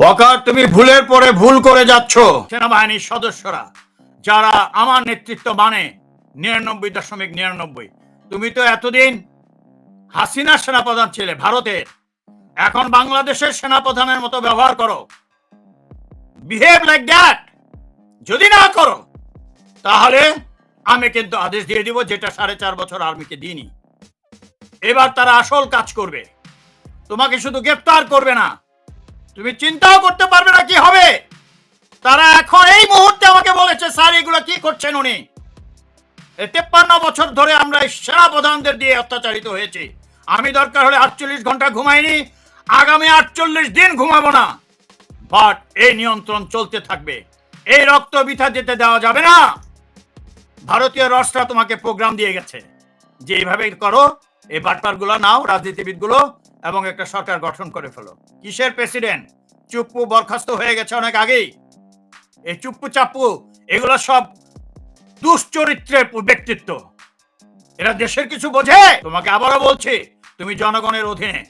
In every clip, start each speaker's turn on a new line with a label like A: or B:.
A: ওয়াকার তুমি ভুলের পরে ভুল করে যাচ্ছ। সেনাবাহিনীর সদস্যরা, যারা আমার নেতৃত্ব মানে নিরানব্বই দশমিক নিরানব্বই। তুমি তো এতদিন হাসিনা সেনাপ্রধান ছিলে ভারতের। এখন বাংলাদেশের সেনাপ্রধানের মতো ব্যবহার করো। বিহেভ লাইক দ্যাট যদি না করো, তাহলে আমি কিন্তু আদেশ দিয়ে দিব যেটা সাড়ে চার বছর আর্মিকে দিইনি। এবার তারা আসল কাজ করবে। তোমাকে শুধু গ্রেফতার করবে না তুমি চিন্তাও করতে পারবে না কি হবে। তারা এখন এই মুহূর্তে আমাকে বলেছে, স্যার, এগুলো কি করছেন উনি? তেপ্পান্ন বছর ধরে আমরা এই সেনা প্রধানদের দিয়ে অত্যাচারিত হয়েছি। আমি দরকার হলে আটচল্লিশ ঘণ্টা ঘুমাইনি, আগামী আটচল্লিশ দিন ঘুমাবো না। বাট এই নিয়ন্ত্রণ চলতে থাকবে। এই রক্ত বিথা যেতে দেওয়া যাবে না। ভারতীয় রসরা তোমাকে প্রোগ্রাম দিয়ে গেছে। যে এইভাবে করো, এই বাটপারগুলো নাও, রাজনীতিবিদগুলো এবং একটা সরকার গঠন করে ফেলো। কিসের প্রেসিডেন্ট? চুপ্পু বরখাস্ত হয়ে গেছে অনেক আগেই। এই চুপ্পু চাপ্পু, এগুলো সব দুশ্চরিত্রের ব্যক্তিত্ব। এরা দেশের কিছু বোঝে? তোমাকে আবারও বলছি, তুমি জনগণের অধীনে।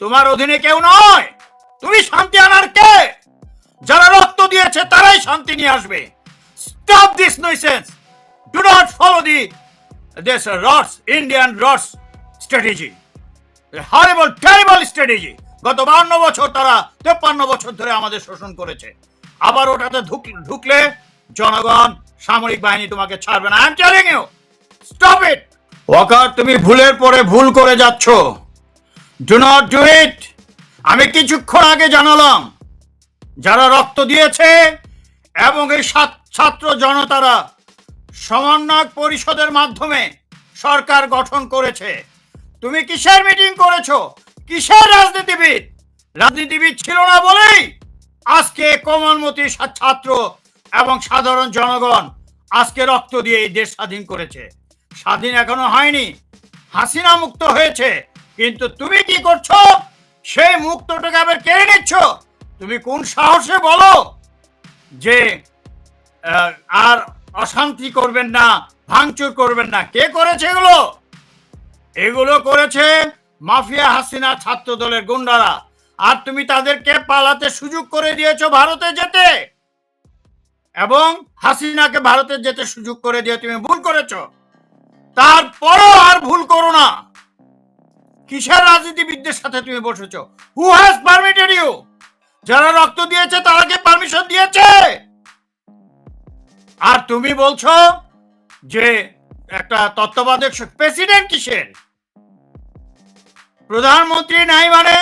A: তোমার অধীনে কেউ নয়! তুমি শান্তি আনার কে? যারা রক্ত দিয়েছে, তারাই শান্তি নিয়ে আসবে। Stop this nuisance do not follow the this rods Indian rods strategy horrible terrible strategy. গত বান্ন বছর তারা তেপ্পান্ন বছর ধরে আমাদের শোষণ করেছে। আবার ওটাতে ঢুক- ঢুকলে জনগণ, সামরিক বাহিনী তোমাকে ছাড়বে না। I am telling you stop it Walker, তুমি ভুলের পরে ভুল করে যাচ্ছ। ডু নট ডু ইট আমি কিছুক্ষণ আগে জানালাম, যারা রক্ত দিয়েছে এবং এই ছাত- ছাত্র জনতারা সমন্বয় পরিষদের মাধ্যমে সরকার গঠন করেছে। তুমি কিসের মিটিং করেছ? কিসের রাজনীতিবিদ? রাজনীতিবিদ ছিল না বলেই আজকে কোমলমতি ছাত্র এবং সাধারণ জনগণ আজকে রক্ত দিয়ে এই দেশ স্বাধীন করেছে। স্বাধীন এখনও হয়নি। হাসিনা মুক্ত হয়েছে। কিন্তু তুমি কি করছ? সেই মুক্তটাকে আবার কেড়ে নিচ্ছ? তুমি কোন সাহসে বলো যে আর অশান্তি করবেন না, ভাঙচুর করবেন না? কে করেছে এগুলো? এগুলো করেছে মাফিয়া হাসিনা ছাত্র দলের গুন্ডারা। আর তুমি তাদেরকে পালাতে সুযোগ করে দিয়েছ ভারতে যেতে। এবং হাসিনাকে ভারতে যেতে সুযোগ করে দিয়ে তুমি ভুল করেছ। তারপরও আর ভুল করো না। কিসের রাজনীতিবিদদের সাথে তুমি বসেছো? হু হ্যাজ পারমিটেড ইউ যারা রক্ত দিয়েছে, তারা কি পারমিশন দিয়েছে? আর তুমি বলছো যে একটা তত্ত্বাবধায়ক প্রেসিডেন্ট কিসের? প্রধানমন্ত্রী নাই মানে?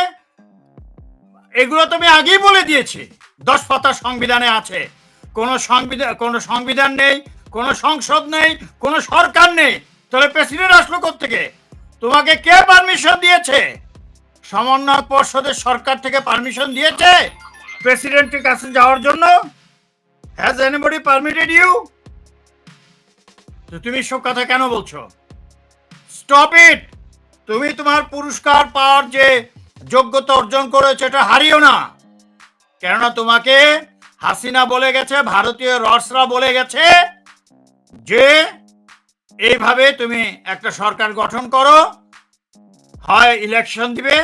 A: এগুলো তুমি আগেই বলে দিয়েছি। দশ পাতা সংবিধানে আছে। কোন সংবিধান কোন সংবিধান নেই, কোন সংসদ নেই, কোন সরকার নেই। তাহলে প্রেসিডেন্ট আসলো থেকে তোমাকে কে পারমিশন দিয়েছে? সমন্বয় পর্ষদের সরকার থেকে পারমিশন দিয়েছে? প্রেসিডেন্টের কাছে যাওয়ার জন্য? হ্যাজ এনিবডি পারমিটেড ইউ তো তুমি সব কথা কেন বলছো? স্টপ ইট তুমি তোমার পুরস্কার পাওয়ার যে যোগ্যতা অর্জন করেছ, এটা হারিও না। কেননা তোমাকে হাসিনা বলে গেছে, ভারতীয় রসরা বলে গেছে যে, এইভাবে তুমি একটা সরকার গঠন করো। হয় ইলেকশন দিবে,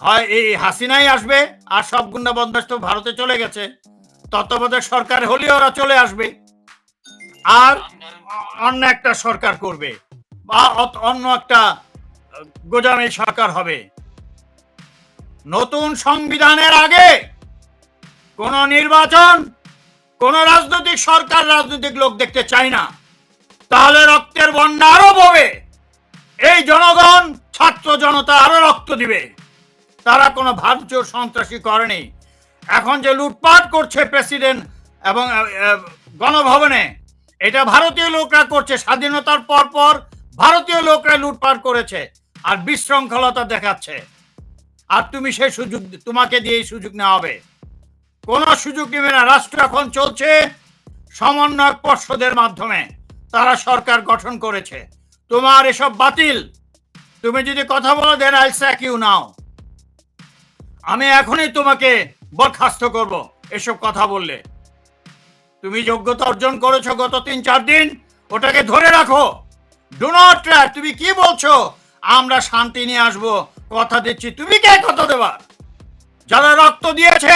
A: হয় এই হাসিনাই আসবে, আর সব গুন্ডা বন্দোবস্ত ভারতে চলে গেছে। তত্ত্বাবধায়ক সরকার হলেও ওরা চলে আসবে। আর অন্য একটা সরকার করবে বা অন্য একটা গোজামি সরকার হবে। নতুন সংবিধানের আগে কোন নির্বাচন, কোন রাজনৈতিক সরকার রাজনৈতিক লোক দেখতে চায় না। তাহলে রক্তের বন্যা আরও ববে। এই জনগণ, ছাত্র জনতা আরও রক্ত দিবে। তারা কোনো ভারতীয় সন্ত্রাসী করেনি। এখন যে লুটপাট করছে প্রেসিডেন্ট এবং গণভবনে এটা ভারতীয় লোকরা করছে, স্বাধীনতার পর পর ভারতীয় লোকরা লুটপাট করেছে আর বিশৃঙ্খলতা দেখাচ্ছে। আর তুমি সে সুযোগ, তোমাকে দিয়ে সুযোগ নেওয়া হবে। কোন সুযোগ নেবে না। রাষ্ট্র এখন চলছে সমন্বয় পর্ষদের মাধ্যমে। তারা সরকার গঠন করেছে। তোমার এসব বাতিল। তুমি যদি কথা বলো then I sack you now আমি এখনই তোমাকে বরখাস্ত করব এসব কথা বললে। তুমি যোগ্যতা অর্জন করেছ গত তিন, চার দিন, ওটাকে ধরে রাখো। ডু নট তুমি কি বলছো? আমরা শান্তি নিয়ে আসব, কথা দিচ্ছি, তুমি কে কথা দেবার যারা রক্ত দিয়েছে,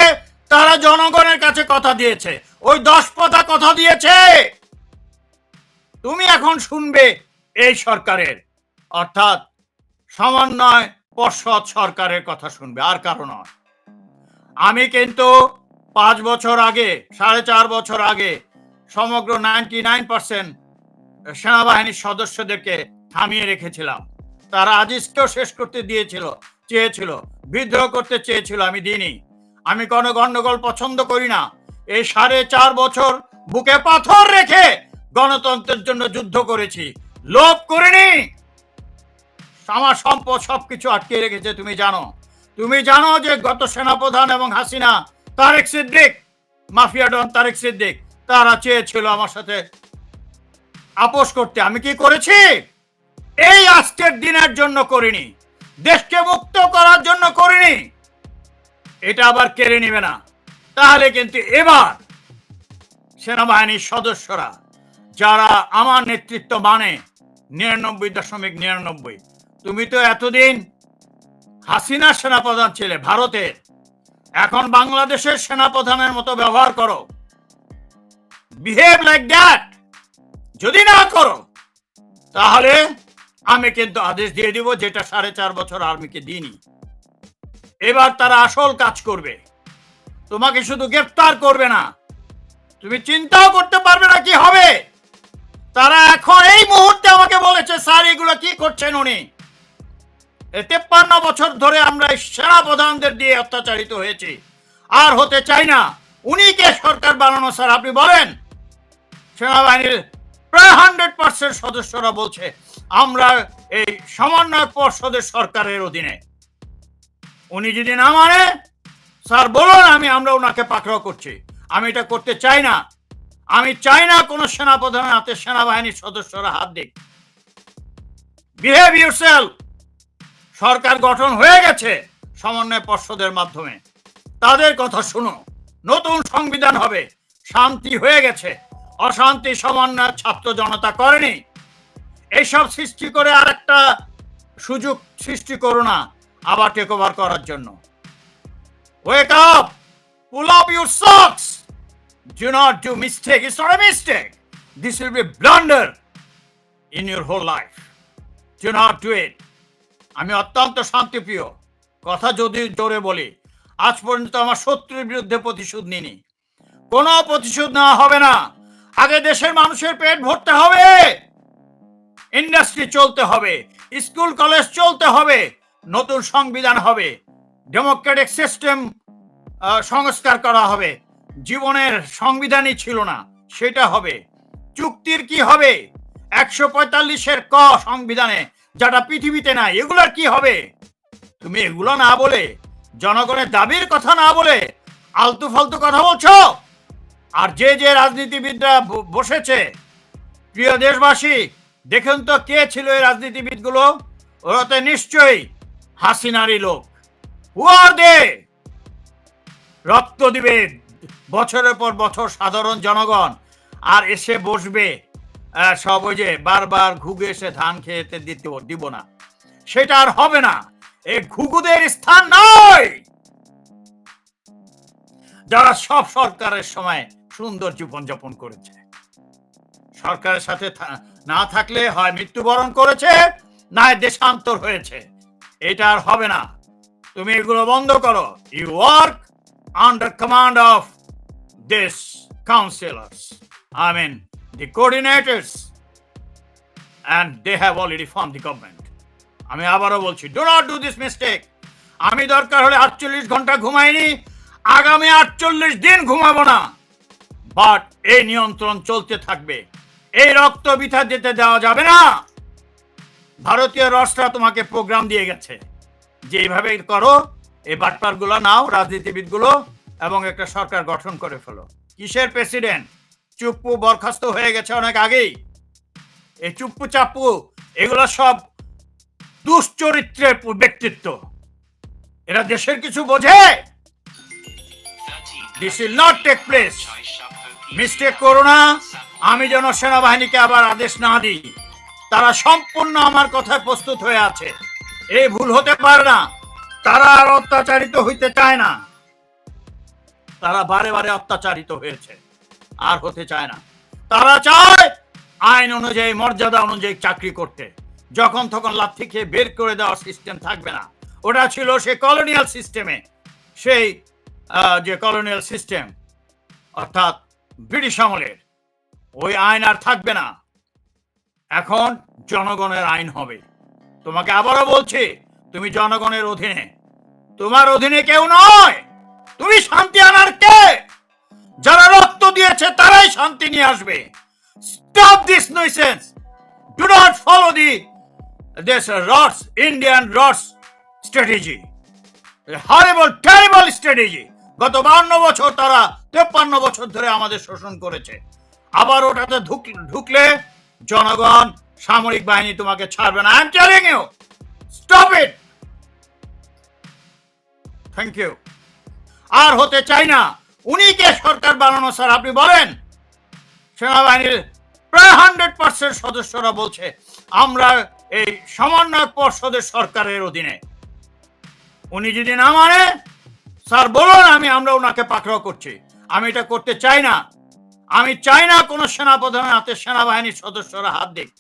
A: তারা জনগণের কাছে কথা দিয়েছে, ওই দশ পথা কথা দিয়েছে। তুমি এখন শুনবে এই সরকারের, অর্থাৎ সমন্বয় পর্ষদ সরকারের কথা শুনবে, আর কারও নয়। আমি কিন্তু পাঁচ বছর আগে, সাড়ে চার বছর আগে, সমগ্র নাইনটি নাইন পার্সেন্ট সেনাবাহিনীর সদস্যদেরকে থামিয়ে রেখেছিলাম। তারা আজিজকেও শেষ করতে দিয়েছিল, চেয়েছিল, বিদ্রোহ করতে চেয়েছিল, আমি দিইনি। আমি কোনো গন্ডগোল পছন্দ করি না। এই সাড়ে চার বছর বুকে পাথর রেখে গণতন্ত্রের জন্য যুদ্ধ করেছি। লোভ করিনি! আমার সম্পদ সবকিছু আটকে রেখেছে, তুমি জানো। তুমি জানো যে গত সেনাপ্রধান এবং Hasina Tarek Siddique. Mafia don Tarek Siddique. তারা চেয়েছিল আমার সাথে আপোষ করতে। আমি কি করেছি? এই আজকের দিনের জন্য করিনি। দেশকে মুক্ত করার জন্য করিনি। এটা আবার কেড়ে নেবে না। তাহলে কিন্তু এবার সেনাবাহিনীর সদস্যরা, যারা আমার নেতৃত্ব মানে নিরানব্বই দশমিক নিরানব্বই, তুমি তো এতদিন হাসিনা সেনাপ্রধান ছিলে ভারতের। এখন বাংলাদেশের সেনাপ্রধানের মতো ব্যবহার করো। বিহেভ লাইক দ্যাট যদি না করো, তাহলে আমি কিন্তু আদেশ দিয়ে দিব যেটা সাড়ে চার বছর আর্মিকে দিইনি। এবার তারা আসল কাজ করবে। তোমাকে শুধু গ্রেফতার করবে না। তুমি চিন্তাও করতে পারবে না কি হবে। তারা এখন এই মুহূর্তে আমাকে বলেছে, স্যার, এগুলো কি করছেন উনি? তেপ্পান্ন বছর ধরে আমরা সেনা প্রধানদের দিয়ে অত্যাচারিত হয়েছি। আর হতে চাই না। উনি কে সরকার বানানো, স্যার, আপনি বলেন? সেনাবাহিনীর প্রায় হান্ড্রেড পার্সেন্ট সদস্যরা বলছে, আমরা এই সমন্বয় পর্ষদের সরকারের অধীনে। উনি যদি না মানে স্যার, বলুন, আমি, আমরা ওনাকে পাকড়াও করছি। আমি এটা করতে চাই না। আমি চাই না কোনো সেনাপ্রধানের হাতে সেনাবাহিনীর সদস্যরা হাত দিক। বিহেভ ইউরসেলফ সরকার গঠন হয়ে গেছে সমন্বয় পর্ষদের মাধ্যমে। তাদের কথা শুনো। নতুন সংবিধান হবে। শান্তি হয়ে গেছে। অশান্তি সমন্বয় ছাত্র জনতা করেনি। এইসব সৃষ্টি করে আর একটা সুযোগ সৃষ্টি করো না আবার টেক ওভার করার জন্য। Wake up pull up your socks do not do mistake a mistake this will be blunder in your whole life do not do it আমি অত্যন্ত শান্তিপ্রিয়। কথা যদি জোরে বলি, আজ পর্যন্ত আমার শত্রুর বিরুদ্ধে প্রতিশোধ নিনি কোনো প্রতিশোধ নেওয়া হবে না। আগে দেশের মানুষের পেট ভরতে হবে। ইন্ডাস্ট্রি চলতে হবে, স্কুল, কলেজ চলতে হবে, নতুন সংবিধান হবে, ডেমোক্রেটিক সিস্টেম সংস্কার করা হবে। জীবনের সংবিধানই ছিল না, সেটা হবে। চুক্তির কি হবে? একশো পঁয়তাল্লিশের ক সংবিধানে যেটা পৃথিবীতে নাই, এগুলোর কি হবে? তুমি এগুলো না বলে, জনগণের দাবির কথা না বলে আলতু ফালতু কথা বলছো? আর যে যে রাজনীতিবিদরা বসেছে, প্রিয় দেশবাসী, দেখুন তো কে ছিল এই রাজনীতিবিদগুলো? ওরা তো নিশ্চয়ই হাসিনারি লোক। হু আর দে রক্ত দিবে, বছরের পর বছর সাধারণ জনগণ, আর এসে বসবে। সব ওই যে বারবার ঘুগে এসে ধান খেতে দিতে দিব না। সেটা আর হবে না। এই ঘুঘুদের স্থান নয়! যারা সব সরকারের সময় সুন্দর জীবনযাপন করেছে। সরকারের সাথে না থাকলে হয় মৃত্যুবরণ করেছে, না দেশান্তর হয়েছে। এটা আর হবে না। তুমি এগুলো বন্ধ করো। You work under command of this councillors I mean the coordinators and they have already form the government আমি আবারও বলছি do not do this mistake আমি দরকার হলে আটচল্লিশ ঘণ্টা ঘুমাইনি, আগামী আটচল্লিশ দিন ঘুমাবো না। বাট এই নিয়ন্ত্রণ চলতে থাকবে। এই রক্ত বিথা যেতে দেওয়া যাবে না। ভারতীয় রসরা তোমাকে প্রোগ্রাম দিয়ে গেছে। যে এইভাবে করো, এই বাটপারগুলো নাও, রাজনীতিবিদগুলো, এবং একটা সরকার গঠন করে ফেলো। কিসের প্রেসিডেন্ট চুপ্পু বরখাস্ত হয়ে গেছে অনেক আগেই। এই চুপ্পু চাপ্পু, এগুলো সব দুশ্চরিত্রের ব্যক্তিত্ব। এরা দেশের কিছু বোঝে? This will not take place mistake করো না। আমি যেন সেনাবাহিনীকে আবার আদেশ না দিই। তারা সম্পূর্ণ আমার কথায় প্রস্তুত হয়ে আছে। এই ভুল হতে পারে না। তারা আর অত্যাচারিত হইতে চায় না। তারা বারে বারে অত্যাচারিত হয়েছে। আর হতে চায় না। তারা চায় আইন অনুযায়ী, মর্যাদা অনুযায়ী চাকরি করতে। যখন তখন লাথি খেয়ে বের করে দেওয়ার সিস্টেম থাকবে না। ওটা ছিল সে কলোনিয়াল সিস্টেমে সেই যে কলোনিয়াল সিস্টেম অর্থাৎ ব্রিটিশ আমলের। ওই আইন আর থাকবে না। এখন জনগণের আইন হবে। তোমাকে আবারও বলছি, তুমি জনগণের অধীনে। তোমার অধীনে কেউ নয়। তুমি শান্তি আনার কে? যারা রক্ত দিয়েছে, তারাই শান্তি নিয়ে আসবে। Stop this nuisance do not follow the this rods Indian rods strategy horrible terrible strategy গত বান্ন বছর তারা তেপ্পান্ন বছর ধরে আমাদের শোষণ করেছে। আবার ওটাতে ঢুকলে জনগণ সামরিক বাহিনী তোমাকে ছাড়বে না। I am telling you stop it thank you আর হতে চাই না। উনি কে সরকার বানানো, স্যার, আপনি বলেন? সেনাবাহিনীর প্রায় হান্ড্রেড পার্সেন্ট সদস্যরা বলছে, আমরা এই সমন্বয় পর্ষদের সরকারের অধীনে। উনি যদি না মানে স্যার, বলুন, আমি, আমরা ওনাকে পাকড়াও করছি। আমি এটা করতে চাই না। আমি চাই না কোনো সেনাপ্রধানের হাতে সেনাবাহিনীর সদস্যরা হাত দিক।